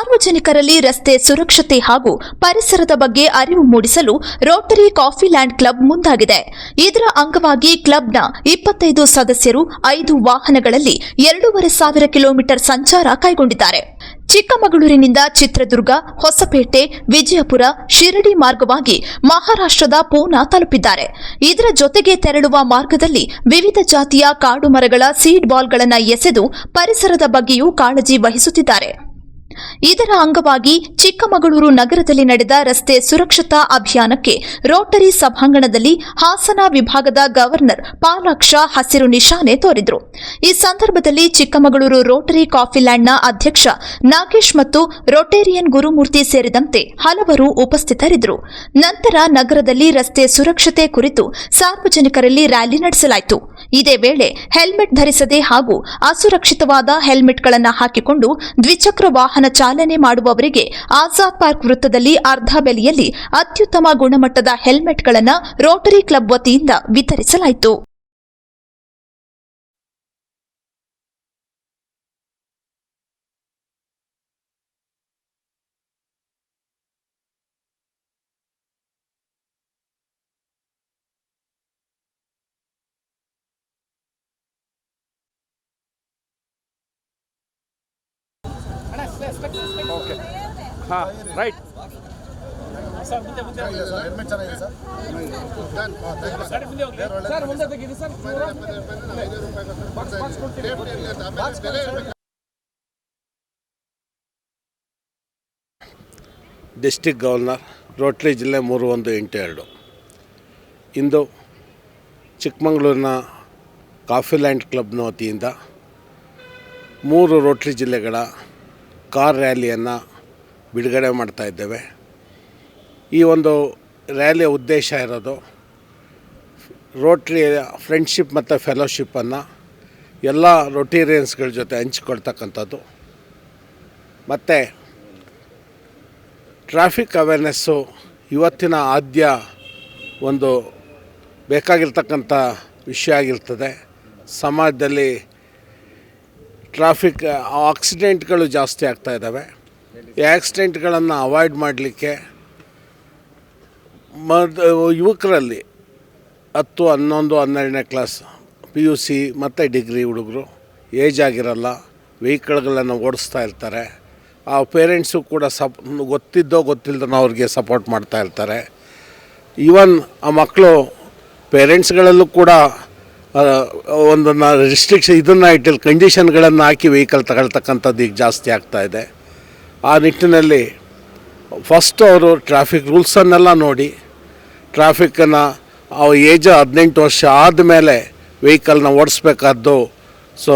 ಸಾರ್ವಜನಿಕರಲ್ಲಿ ರಸ್ತೆ ಸುರಕ್ಷತೆ ಹಾಗೂ ಪರಿಸರದ ಬಗ್ಗೆ ಅರಿವು ಮೂಡಿಸಲು ರೋಟರಿ ಕಾಫಿ ಲ್ಯಾಂಡ್ ಕ್ಲಬ್ ಮುಂದಾಗಿದೆ. ಇದರ ಅಂಗವಾಗಿ ಕ್ಲಬ್ನ ಇಪ್ಪತ್ತೈದು ಸದಸ್ಯರು ಐದು ವಾಹನಗಳಲ್ಲಿ ಎರಡೂವರೆ ಸಾವಿರ ಕಿಲೋಮೀಟರ್ ಸಂಚಾರ ಕೈಗೊಂಡಿದ್ದಾರೆ. ಚಿಕ್ಕಮಗಳೂರಿನಿಂದ ಚಿತ್ರದುರ್ಗ, ಹೊಸಪೇಟೆ, ವಿಜಯಪುರ, ಶಿರಡಿ ಮಾರ್ಗವಾಗಿ ಮಹಾರಾಷ್ಟ್ರದ ಪೂನಾ ತಲುಪಿದ್ದಾರೆ. ಇದರ ಜೊತೆಗೆ ತೆರಳುವ ಮಾರ್ಗದಲ್ಲಿ ವಿವಿಧ ಜಾತಿಯ ಕಾಡು ಮರಗಳ ಸೀಡ್ ಬಾಲ್ಗಳನ್ನು ಎಸೆದು ಪರಿಸರದ ಬಗ್ಗೆಯೂ ಕಾಳಜಿ ವಹಿಸುತ್ತಿದ್ದಾರೆ. ಇದರ ಅಂಗವಾಗಿ ಚಿಕ್ಕಮಗಳೂರು ನಗರದಲ್ಲಿ ನಡೆದ ರಸ್ತೆ ಸುರಕ್ಷತಾ ಅಭಿಯಾನಕ್ಕೆ ರೋಟರಿ ಸಭಾಂಗಣದಲ್ಲಿ ಹಾಸನ ವಿಭಾಗದ ಗವರ್ನರ್ ಪಾಲಾಕ್ಷ ಹಸಿರು ನಿಶಾನೆ ತೋರಿದರು. ಈ ಸಂದರ್ಭದಲ್ಲಿ ಚಿಕ್ಕಮಗಳೂರು ರೋಟರಿ ಕಾಫಿಲ್ಯಾಂಡ್ನ ಅಧ್ಯಕ್ಷ ನಾಗೇಶ್ ಮತ್ತು ರೋಟೇರಿಯನ್ ಗುರುಮೂರ್ತಿ ಸೇರಿದಂತೆ ಹಲವರು ಉಪಸ್ಥಿತರಿದ್ದರು. ನಂತರ ನಗರದಲ್ಲಿ ರಸ್ತೆ ಸುರಕ್ಷತೆ ಕುರಿತು ಸಾರ್ವಜನಿಕರಲ್ಲಿ ರ್ಯಾಲಿ ನಡೆಸಲಾಯಿತು. ಇದೇ ವೇಳೆ ಹೆಲ್ಮೆಟ್ ಧರಿಸದೆ ಹಾಗೂ ಅಸುರಕ್ಷಿತವಾದ ಹೆಲ್ಮೆಟ್ಗಳನ್ನು ಹಾಕಿಕೊಂಡು ದ್ವಿಚಕ್ರ ವಾಹನ ಚಾಲನೆ ಮಾಡುವವರಿಗೆ ಆಜಾದ್ ಪಾರ್ಕ್ ವೃತ್ತದಲ್ಲಿ ಅರ್ಧ ಬೆಲೆಯಲ್ಲಿ ಅತ್ಯುತ್ತಮ ಗುಣಮಟ್ಟದ ಹೆಲ್ಮೆಟ್ಗಳನ್ನು ರೋಟರಿ ಕ್ಲಬ್ ವತಿಯಿಂದ ವಿತರಿಸಲಾಯಿತು. ಓಕೆ ಹಾಂ ರೈಟ್ ಹೆಲ್ಮೆಟ್ ಚೆನ್ನಾಗಿದೆ sir done thank you sir sir. ಮುಂದೆ ತೆಗೀರಿ ಸರ್ ಸೇಫ್ಟಿ ಇರಲಿ ಅಂತ ಆಮೇಲೆ ಬೆಲೆ ಇರ್ಬೇಕು. ಡಿಸ್ಟಿಕ್ ಗವರ್ನರ್ ರೋಟ್ರಿ ಜಿಲ್ಲೆ ಮೂರು ಒಂದು ಎಂಟು ಎರಡು. ಇಂದು ಚಿಕ್ಕಮಗಳೂರಿನ ಕಾಫಿ ಲ್ಯಾಂಡ್ ಕ್ಲಬ್ನ ವತಿಯಿಂದ ಮೂರು ರೋಟ್ರಿ ಜಿಲ್ಲೆಗಳ ಕಾರ್ ರ್ಯಾಲಿಯನ್ನು ಬಿಡುಗಡೆ ಮಾಡ್ತಾ ಇದ್ದೇವೆ. ಈ ಒಂದು ರ್ಯಾಲಿಯ ಉದ್ದೇಶ ಇರೋದು ರೋಟ್ರಿ ಫ್ರೆಂಡ್ಶಿಪ್ ಮತ್ತು ಫೆಲೋಶಿಪ್ಪನ್ನು ಎಲ್ಲ ರೊಟೀರಿಯನ್ಸ್ಗಳ ಜೊತೆ ಹಂಚಿಕೊಳ್ತಕ್ಕಂಥದ್ದು. ಮತ್ತು ಟ್ರಾಫಿಕ್ ಅವೇರ್ನೆಸ್ಸು ಇವತ್ತಿನ ಆದ್ಯ ಒಂದು ಬೇಕಾಗಿರ್ತಕ್ಕಂಥ ವಿಷಯ ಆಗಿರ್ತದೆ. ಸಮಾಜದಲ್ಲಿ ಟ್ರಾಫಿಕ್ ಆಕ್ಸಿಡೆಂಟ್ಗಳು ಜಾಸ್ತಿ ಆಗ್ತಾ ಇದ್ದಾವೆ ಆಕ್ಸಿಡೆಂಟ್ಗಳನ್ನು ಅವಾಯ್ಡ್ ಮಾಡಲಿಕ್ಕೆ ಮದ್, ಯುವಕರಲ್ಲಿ ಹತ್ತು, ಹನ್ನೊಂದು, ಹನ್ನೆರಡನೇ ಕ್ಲಾಸ್ ಪಿ ಯು ಸಿ ಮತ್ತು ಡಿಗ್ರಿ ಹುಡುಗರು ಏಜ್ ಆಗಿರಲ್ಲ ವೆಹಿಕಲ್ಗಳನ್ನು ಓಡಿಸ್ತಾ ಇರ್ತಾರೆ. ಆ ಪೇರೆಂಟ್ಸು ಕೂಡ ಸಪ್, ಗೊತ್ತಿದ್ದೋ ಗೊತ್ತಿಲ್ಲದೋ ಅವ್ರಿಗೆ ಸಪೋರ್ಟ್ ಮಾಡ್ತಾ ಇರ್ತಾರೆ. ಈವನ್ ಆ ಮಕ್ಕಳು ಪೇರೆಂಟ್ಸ್ಗಳಲ್ಲೂ ಕೂಡ ಒಂದನ್ನು ರಿಸ್ಟ್ರಿಕ್ಷನ್ ಇದನ್ನು ಇಟ್ಟಿಲ್ಲ ಕಂಡೀಷನ್ಗಳನ್ನು ಹಾಕಿ ವೆಹಿಕಲ್ ತಗೊಳ್ತಕ್ಕಂಥದ್ದು ಈಗ ಜಾಸ್ತಿ ಆಗ್ತಾ ಇದೆ. ಆ ನಿಟ್ಟಿನಲ್ಲಿ ಫಸ್ಟು ಅವರು ಟ್ರಾಫಿಕ್ ರೂಲ್ಸನ್ನೆಲ್ಲ ನೋಡಿ ಟ್ರಾಫಿಕ್ಕನ್ನು ಆ ಏಜ್ ಹದಿನೆಂಟು ವರ್ಷ ಆದಮೇಲೆ ವೆಹಿಕಲ್ನ ಓಡಿಸ್ಬೇಕಾದ್ದು ಸೊ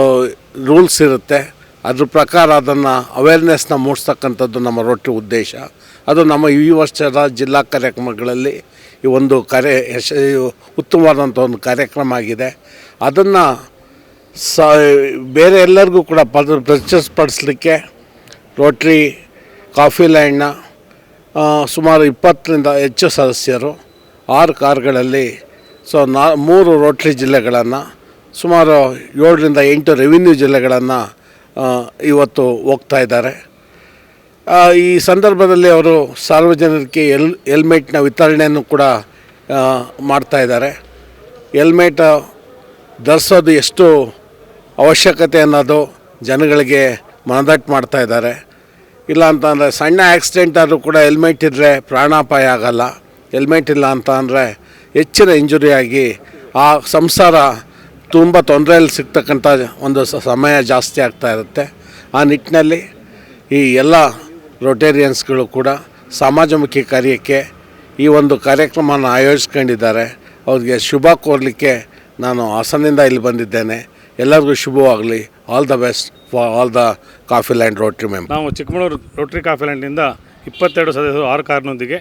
ರೂಲ್ಸ್ ಇರುತ್ತೆ. ಅದ್ರ ಪ್ರಕಾರ ಅದನ್ನು ಅವೇರ್ನೆಸ್ನ ಮೂಡಿಸ್ತಕ್ಕಂಥದ್ದು ನಮ್ಮ ರೊಟ್ಟಿ ಉದ್ದೇಶ. ಅದು ನಮ್ಮ ಈ ವರ್ಷದ ಜಿಲ್ಲಾ ಕಾರ್ಯಕ್ರಮಗಳಲ್ಲಿ ಈ ಒಂದು ಕಾರ್ಯ ಯಶ ಉತ್ತಮವಾದಂಥ ಒಂದು ಕಾರ್ಯಕ್ರಮ ಆಗಿದೆ. ಅದನ್ನು ಸ, ಬೇರೆ ಎಲ್ಲರಿಗೂ ಕೂಡ ಪದ ಪ್ರಚಸ್ಪಡಿಸಲಿಕ್ಕೆ ರೋಟ್ರಿ, ಕಾಫಿ ಲ್ಯಾಂಡ್ನ ಸುಮಾರು ಇಪ್ಪತ್ತರಿಂದ ಹೆಚ್ಚು ಸದಸ್ಯರು ಆರು ಕಾರ್ಗಳಲ್ಲಿ ಸೊ, ನಾ, ಮೂರು ರೋಟ್ರಿ ಜಿಲ್ಲೆಗಳನ್ನು, ಸುಮಾರು ಏಳರಿಂದ ಎಂಟು ರೆವಿನ್ಯೂ ಜಿಲ್ಲೆಗಳನ್ನು ಇವತ್ತು ಹೋಗ್ತಾ ಇದ್ದಾರೆ. ಈ ಸಂದರ್ಭದಲ್ಲಿ ಅವರು ಸಾರ್ವಜನಿಕರಿಗೆ ಎಲ್, ಹೆಲ್ಮೆಟ್ನ ವಿತರಣೆಯನ್ನು ಕೂಡ ಮಾಡ್ತಾ ಇದ್ದಾರೆ. ಹೆಲ್ಮೆಟ್ ಧರಿಸೋದು ಎಷ್ಟು ಅವಶ್ಯಕತೆ ಅನ್ನೋದು ಜನಗಳಿಗೆ ಮನದಟ್ಟು ಮಾಡ್ತಾ ಇದ್ದಾರೆ. ಇಲ್ಲ ಅಂತಂದರೆ ಸಣ್ಣ ಆಕ್ಸಿಡೆಂಟ್ ಆದರೂ ಕೂಡ ಹೆಲ್ಮೆಟ್ ಇದ್ದರೆ ಪ್ರಾಣಾಪಾಯ ಆಗಲ್ಲ. ಹೆಲ್ಮೆಟ್ ಇಲ್ಲ ಅಂತ ಅಂದರೆ ಹೆಚ್ಚಿನ ಇಂಜುರಿಯಾಗಿ ಆ ಸಂಸಾರ ತುಂಬ ತೊಂದರೆಯಲ್ಲಿ ಸಿಗ್ತಕ್ಕಂಥ ಒಂದು ಸಮಯ ಜಾಸ್ತಿ ಆಗ್ತಾ ಇರುತ್ತೆ. ಆ ನಿಟ್ಟಿನಲ್ಲಿ ಈ ಎಲ್ಲ ರೊಟೇರಿಯನ್ಸ್ಗಳು ಕೂಡ ಸಮಾಜಮುಖಿ ಕಾರ್ಯಕ್ಕೆ ಈ ಒಂದು ಕಾರ್ಯಕ್ರಮವನ್ನು ಆಯೋಜಿಸ್ಕೊಂಡಿದ್ದಾರೆ. ಅವ್ರಿಗೆ ಶುಭ ಕೋರಲಿಕ್ಕೆ ನಾನು ಹಾಸನದಿಂದ ಇಲ್ಲಿ ಬಂದಿದ್ದೇನೆ. ಎಲ್ಲರಿಗೂ ಶುಭವಾಗಲಿ. All the best for all the coffee land rotary member ನಾವು ಚಿಕ್ಕಮಗಳೂರು ರೋಟ್ರಿ ಕಾಫಿ ಲ್ಯಾಂಡ್ನಿಂದ ಇಪ್ಪತ್ತೆರಡು ಸದಸ್ಯರು ಆರು ಕಾರ್ನೊಂದಿಗೆ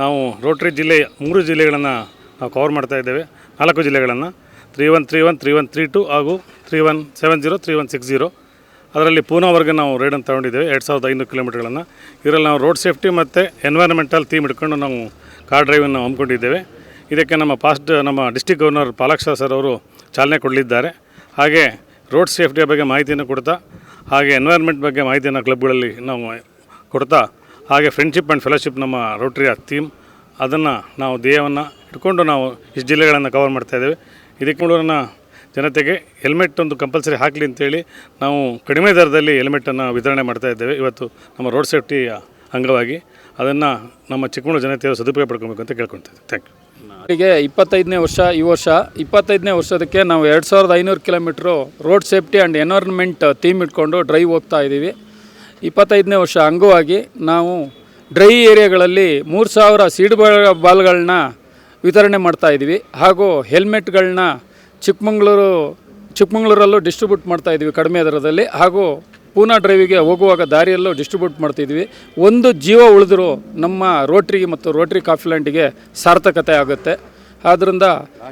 ನಾವು ರೋಟ್ರಿ ಜಿಲ್ಲೆಯ ಮೂರು ಜಿಲ್ಲೆಗಳನ್ನು ನಾವು ಕವರ್ ಮಾಡ್ತಾ ಇದ್ದೇವೆ. ನಾಲ್ಕು ಜಿಲ್ಲೆಗಳನ್ನು three one three one three one three two ಹಾಗೂ three one seven zero three one six zero ಅದರಲ್ಲಿ ಪೂನಾವರೆಗೆ ನಾವು ರೈಡನ್ನು ತಗೊಂಡಿದ್ದೇವೆ. ಎರಡು ಸಾವಿರದ ಐನೂರು ಕಿಲೋಮೀಟರ್ಗಳನ್ನು. ಇದರಲ್ಲಿ ನಾವು ರೋಡ್ ಸೇಫ್ಟಿ ಮತ್ತು ಎನ್ವೈರನ್ಮೆಂಟಲ್ ಥೀಮ್ ಇಟ್ಕೊಂಡು ನಾವು ಕಾರ್ ಡ್ರೈವನ್ನು ಹಮ್ಮಿಕೊಂಡಿದ್ದೇವೆ. ಇದಕ್ಕೆ ನಮ್ಮ ಪಾಸ್ಟ್ ನಮ್ಮ ಡಿಸ್ಟಿಕ್ ಗವರ್ನರ್ ಪಾಲಾಕ್ಷ ಸರ್ ಅವರು ಚಾಲನೆ ಕೊಡಲಿದ್ದಾರೆ. ಹಾಗೆ ರೋಡ್ ಸೇಫ್ಟಿಯ ಬಗ್ಗೆ ಮಾಹಿತಿಯನ್ನು ಕೊಡ್ತಾ, ಹಾಗೆ ಎನ್ವೈರ್ಮೆಂಟ್ ಬಗ್ಗೆ ಮಾಹಿತಿಯನ್ನು ಕ್ಲಬ್ಗಳಲ್ಲಿ ನಾವು ಕೊಡ್ತಾ, ಹಾಗೆ ಫ್ರೆಂಡ್ಶಿಪ್ ಆ್ಯಂಡ್ ಫೆಲೋಶಿಪ್ ನಮ್ಮ ರೋಟ್ರಿಯ ಥೀಮ್ ಅದನ್ನು ನಾವು ಧ್ಯೇಯವನ್ನು ಇಟ್ಕೊಂಡು ನಾವು ಇಷ್ಟು ಜಿಲ್ಲೆಗಳನ್ನು ಕವರ್ ಮಾಡ್ತಾ ಇದ್ದೇವೆ. ಇದಕ್ಕೆ ಮೂಲನ ಜನತೆಗೆ ಹೆಲ್ಮೆಟ್ ಒಂದು ಕಂಪಲ್ಸರಿ ಹಾಕಲಿ ಅಂತೇಳಿ ನಾವು ಕಡಿಮೆ ದರದಲ್ಲಿ ಹೆಲ್ಮೆಟನ್ನು ವಿತರಣೆ ಮಾಡ್ತಾ ಇದ್ದೇವೆ. ಇವತ್ತು ನಮ್ಮ ರೋಡ್ ಸೇಫ್ಟಿಯ ಅಂಗವಾಗಿ ಅದನ್ನು ನಮ್ಮ ಚಿಕ್ಕಮಗಳೂರು ಜನತೆಯವರು ಸದುಪಯೋಗ ಪಡ್ಕೊಬೇಕು ಅಂತ ಕೇಳ್ಕೊಳ್ತೇವೆ ಥ್ಯಾಂಕ್ ಯು ಗೆ ಇಪ್ಪತ್ತೈದನೇ ವರ್ಷ, ಈ ವರ್ಷ ಇಪ್ಪತ್ತೈದನೇ ವರ್ಷದಕ್ಕೆ ನಾವು ಎರಡು ಸಾವಿರದ ಐನೂರು kilometre road safety and environment theme ಇಟ್ಕೊಂಡು ಡ್ರೈವ್ ಹೋಗ್ತಾ ಇದ್ದೀವಿ. ಇಪ್ಪತ್ತೈದನೇ ವರ್ಷ ಅಂಗವಾಗಿ ನಾವು ಡ್ರೈ ಏರಿಯಾಗಳಲ್ಲಿ ಮೂರು ಸಾವಿರ ಸೀಡ್ ಬಾಲ್ಗಳನ್ನ ವಿತರಣೆ ಮಾಡ್ತಾ ಇದ್ದೀವಿ. ಹಾಗೂ ಹೆಲ್ಮೆಟ್ಗಳನ್ನ ಚಿಕ್ಕಮಂಗ್ಳೂರು, ಚಿಕ್ಕಮಂಗ್ಳೂರಲ್ಲೂ ಡಿಸ್ಟ್ರಿಬ್ಯೂಟ್ ಮಾಡ್ತಾ ಇದ್ದೀವಿ ಕಡಿಮೆ ದರದಲ್ಲಿ. ಹಾಗೂ ಪೂನಾ ಡ್ರೈವಿಗೆ ಹೋಗುವಾಗ ದಾರಿಯಲ್ಲೂ ಡಿಸ್ಟ್ರಿಬ್ಯೂಟ್ ಮಾಡ್ತಿದ್ವಿ ಒಂದು ಜೀವ ಉಳಿದ್ರು ನಮ್ಮ ರೋಟ್ರಿಗೆ ಮತ್ತು ರೋಟ್ರಿ ಕಾಫಿ ಲ್ಯಾಂಡಿಗೆ ಸಾರ್ಥಕತೆ ಆಗುತ್ತೆ. ಆದ್ದರಿಂದ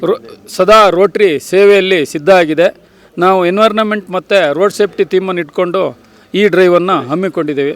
ರೋ, ಸದಾ ರೋಟ್ರಿ ಸೇವೆಯಲ್ಲಿ ಸಿದ್ಧ ಆಗಿದೆ. ನಾವು ಎನ್ವೈರ್ನಮೆಂಟ್ ಮತ್ತು ರೋಡ್ ಸೇಫ್ಟಿ ಥೀಮನ್ನು ಇಟ್ಕೊಂಡು ಈ ಡ್ರೈವನ್ನು ಹಮ್ಮಿಕೊಂಡಿದ್ದೀವಿ.